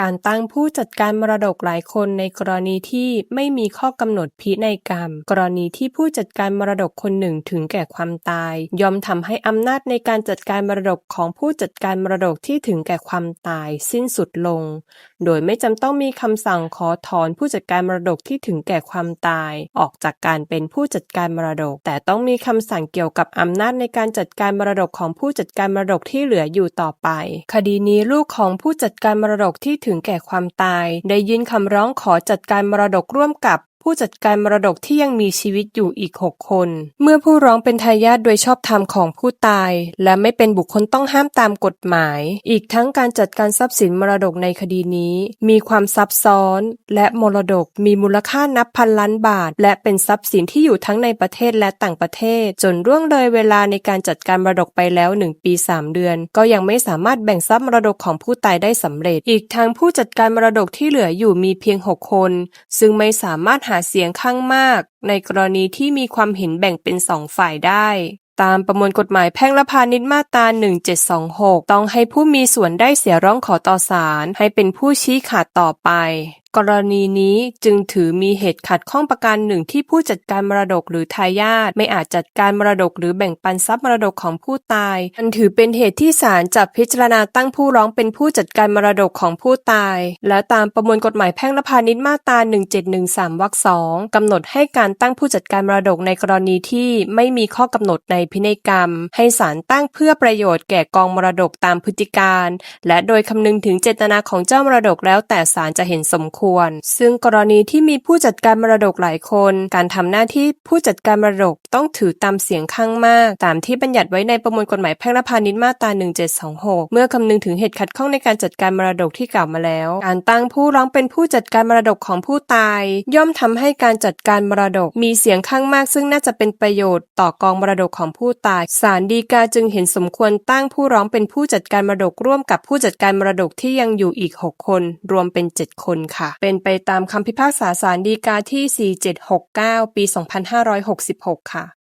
การตั้งผู้จัดการมรดกหลายคนในกรณีที่ไม่มีข้อกำหนดพินัยกรรม กรณีที่ผู้จัดการมรดกคนหนึ่งถึงแก่ความตาย ย่อมทำให้อำนาจในการจัดการมรดกของผู้จัดการมรดกที่ถึงแก่ความตายสิ้นสุดลง โดยไม่จำต้องมีคำสั่งขอถอนผู้จัดการมรดกที่ถึงแก่ความตาย ออกจากการเป็นผู้จัดการมรดก แต่ต้องมีคำสั่งเกี่ยวกับอำนาจในการจัดการมรดกของผู้จัดการมรดกที่เหลืออยู่ต่อไป คดีนี้ลูกของผู้จัดการมรดกที่ถึงแก่ความตาย ได้ยื่นคำร้องขอจัดการมรดกร่วมกับ ผู้จัดการมรดกที่ยังมีชีวิตอยู่อีก 6 คน เมื่อผู้ร้องเป็นทายาทโดยชอบธรรมของผู้ตาย และไม่เป็นบุคคลต้องห้ามตามกฎหมาย อีกทั้งการจัดการทรัพย์สินมรดกในคดีนี้ มีความซับซ้อน และมรดกมีมูลค่านับพันล้านบาท และเป็นทรัพย์สินที่อยู่ทั้งในประเทศและต่างประเทศ จนร่วงเลยเวลาในการจัดการมรดกไปแล้ว 1 ปี 3 เดือน ก็ยังไม่สามารถแบ่งทรัพย์มรดกของผู้ตายได้สำเร็จ อีกทั้งผู้จัดการมรดกที่เหลืออยู่มีเพียง 6 คน ซึ่งไม่สามารถหาาเสียงข้างมาก ในกรณีที่มีความเห็นแบ่งเป็นสองฝ่ายได้ ตามประมวลกฎหมายแพ่งและพาณิชย์มาตรา 1726 ต้องให้ผู้มีส่วนได้เสียร้องขอต่อศาลให้เป็นผู้ชี้ขาดต่อไป กรณีนี้จึงถือมีเหตุขัดข้องประการหนึ่งที่ผู้จัดการมรดกหรือทายาทไม่อาจจัดการมรดกหรือแบ่งปันทรัพย์มรดกของผู้ตายมันถือเป็นเหตุที่ศาลจะพิจารณาตั้งผู้ร้องเป็นผู้จัดการมรดกของผู้ตาย และตามประมวลกฎหมายแพ่งและพาณิชย์มาตรา 1713 วรรคสองกำหนดให้การตั้งผู้จัดการมรดกในกรณีที่ไม่มีข้อกำหนดในพินัยกรรม ให้ศาลตั้งเพื่อประโยชน์แก่กองมรดกตามพฤติการ และโดยคำนึงถึงเจตนาของเจ้ามรดกแล้วแต่ศาลจะเห็นสมควรซึ่งกรณีที่มีผู้จัดการมรดกหลายคน การทำหน้าที่ผู้จัดการมรดกต้องถือตามเสียงข้างมาก ตามที่บัญญัติไว้ในประมวลกฎหมายแพ่งและพาณิชย์มาตรา 1726 เมื่อคำนึงถึงเหตุขัดข้องในการจัดการมรดกที่กล่าวมาแล้ว การตั้งผู้ร้องเป็นผู้จัดการมรดกของผู้ตาย ย่อมทำให้การจัดการมรดกมีเสียงข้างมาก ซึ่งน่าจะเป็นประโยชน์ต่อกองมรดกของผู้ตาย ศาลฎีกาจึงเห็นสมควรตั้งผู้ร้องเป็นผู้จัดการมรดกร่วมกับผู้จัดการมรดกที่ยังอยู่อีก 6 คน รวมเป็น 7 คนค่ะเป็นไปตามคำพิพากษาศาลฎีกาที่ 4769 ปี 2566 ค่ะ